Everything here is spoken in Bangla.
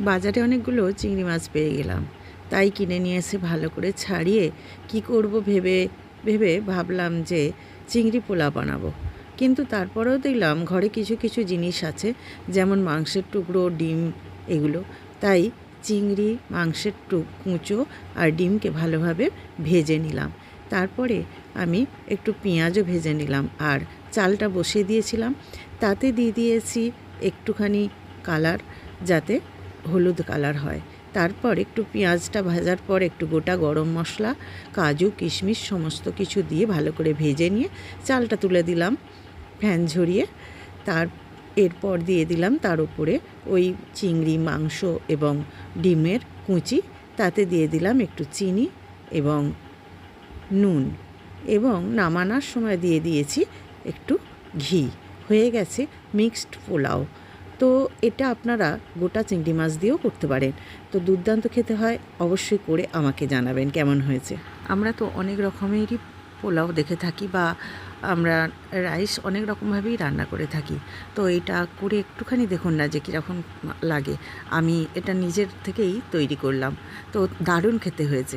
বাজারে অনেকগুলো চিংড়ি মাছ পেয়ে গেলাম। তাই কিনে নিয়ে এসে ভালো করে ছাড়িয়ে কি করব ভেবে ভেবে ভাবলাম যে চিংড়ি পোলা বানাবো। কিন্তু তারপরেও দেখলাম ঘরে কিছু কিছু জিনিস আছে, যেমন মাংসের টুকরো, ডিম এগুলো। তাই চিংড়ি, মাংসের টুক, কুঁচো আর ডিমকে ভালোভাবে ভেজে নিলাম। তারপরে আমি একটু পেঁয়াজও ভেজে নিলাম আর চালটা বসিয়ে দিয়েছিলাম। তাতে দিয়ে দিয়েছি একটুখানি কালার যাতে হলুদ কালার হয়। তারপর একটু পেঁয়াজটা ভাজার পর একটু গোটা গরম মশলা, কাজু, কিশমিশ সমস্ত কিছু দিয়ে ভালো করে ভেজে নিয়ে চালটা তুলে দিলাম ফ্যান ঝরিয়ে। তার, এরপর দিয়ে দিলাম তার উপরে ওই চিংড়ি, মাংস এবং ডিমের কুচি। তাতে দিয়ে দিলাম একটু চিনি এবং নুন এবং নামানোর সময় দিয়ে দিয়েছি একটু ঘি। হয়ে গেছে মিক্সড পোলাও। তো এটা আপনারা গোটা চিংড়ি মাছ দিয়েও করতে পারেন। তো দুর্দান্ত খেতে হয়, অবশ্যই করে আমাকে জানাবেন কেমন হয়েছে। আমরা তো অনেক রকমেরই পোলাও দেখে থাকি বা আমরা রাইস অনেক রকমভাবেই রান্না করে থাকি। তো এটা করে একটুখানি দেখুন না যে কীরকম লাগে। আমি এটা নিজের থেকেই তৈরি করলাম। তো দারুণ খেতে হয়েছে।